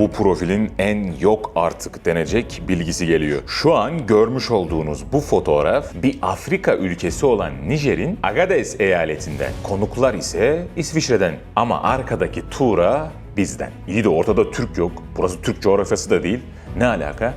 bu profilin en yok artık denecek bilgisi geliyor. Şu an görmüş olduğunuz bu fotoğraf bir Afrika ülkesi olan Nijer'in Agades eyaletinden. Konuklar ise İsviçre'den. Ama arkadaki Tuğra bizden. İyi de ortada Türk yok. Burası Türk coğrafyası da değil. Ne alaka?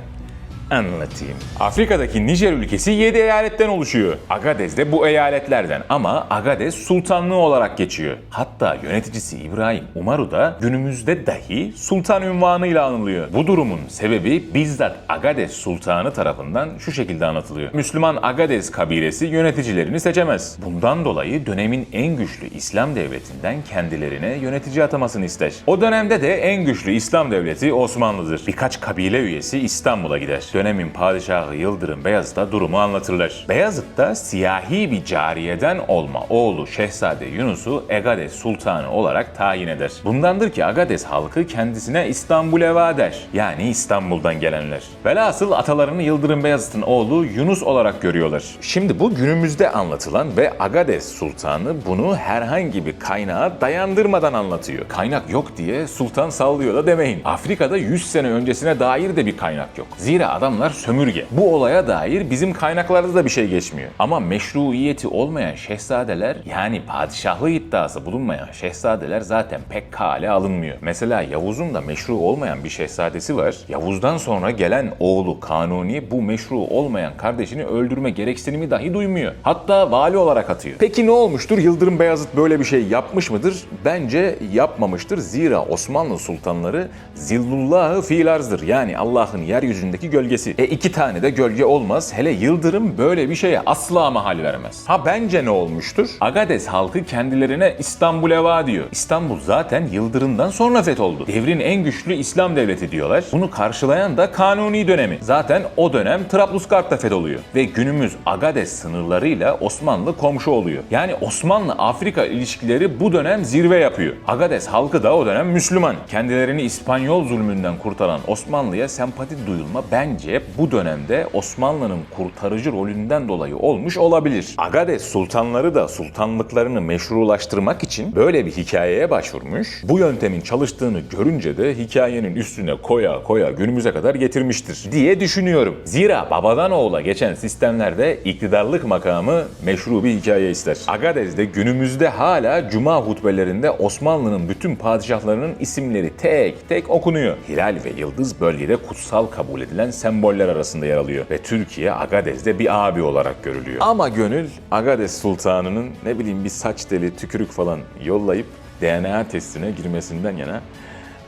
Anlatayım. Afrika'daki Nijer ülkesi 7 eyaletten oluşuyor. Agades de bu eyaletlerden ama Agades Sultanlığı olarak geçiyor. Hatta yöneticisi İbrahim Umaru da günümüzde dahi sultan ünvanıyla anılıyor. Bu durumun sebebi bizzat Agades Sultanı tarafından şu şekilde anlatılıyor. Müslüman Agades kabilesi yöneticilerini seçemez. Bundan dolayı dönemin en güçlü İslam devletinden kendilerine yönetici atamasını ister. O dönemde de en güçlü İslam devleti Osmanlı'dır. Birkaç kabile üyesi İstanbul'a gider. Dönemin padişahı Yıldırım Beyazıt'a durumu anlatırlar. Beyazıt da siyahi bir cariyeden olma oğlu Şehzade Yunus'u Egades Sultanı olarak tayin eder. Bundandır ki Agades halkı kendisine İstanbul Eva der. Yani İstanbul'dan gelenler. Velhasıl atalarını Yıldırım Beyazıt'ın oğlu Yunus olarak görüyorlar. Şimdi bu günümüzde anlatılan ve Agades Sultanı bunu herhangi bir kaynağa dayandırmadan anlatıyor. Kaynak yok diye sultan sallıyor da demeyin. Afrika'da 100 sene öncesine dair de bir kaynak yok. Zira adamlar sömürge. Bu olaya dair bizim kaynaklarda da bir şey geçmiyor. Ama meşruiyeti olmayan şehzadeler yani padişahlığı iddiası bulunmayan şehzadeler zaten pek kale alınmıyor. Mesela Yavuz'un da meşru olmayan bir şehzadesi var. Yavuz'dan sonra gelen oğlu Kanuni bu meşru olmayan kardeşini öldürme gereksinimi dahi duymuyor. Hatta vali olarak atıyor. Peki ne olmuştur? Yıldırım Beyazıt böyle bir şey yapmış mıdır? Bence yapmamıştır. Zira Osmanlı sultanları zillullahı fiil arzdır. Yani Allah'ın yeryüzündeki gölgesi. E iki tane de gölge olmaz. Hele Yıldırım böyle bir şeye asla mahal vermez. Ha bence ne olmuştur? Agades halkı kendilerine İstanbul Eva diyor. İstanbul zaten Yıldırım'dan sonra fetholdu. Devrin en güçlü İslam devleti diyorlar. Bunu karşılayan da Kanuni dönemi. Zaten o dönem Trablusgarp'ta fetholuyor. Ve günümüz Agades sınırlarıyla Osmanlı komşu oluyor. Yani Osmanlı-Afrika ilişkileri bu dönem zirve yapıyor. Agades halkı da o dönem Müslüman. Kendilerini İspanyol zulmünden kurtaran Osmanlı'ya sempati duyulma bence bu dönemde Osmanlı'nın kurtarıcı rolünden dolayı olmuş olabilir. Agades sultanları da sultanlıklarını meşrulaştırmak için böyle bir hikayeye başvurmuş. Bu yöntemin çalıştığını görünce de hikayenin üstüne koya koya günümüze kadar getirmiştir diye düşünüyorum. Zira babadan oğula geçen sistemlerde iktidarlık makamı meşru bir hikaye ister. Agades de günümüzde hala cuma hutbelerinde Osmanlı'nın bütün padişahlarının isimleri tek tek okunuyor. Hilal ve yıldız bölgede kutsal kabul edilen semboller arasında yer alıyor ve Türkiye Agades'de bir abi olarak görülüyor. Ama gönül Agades Sultanı'nın ne bileyim bir saç teli, tükürük falan yollayıp DNA testine girmesinden yana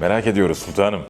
merak ediyoruz sultanım.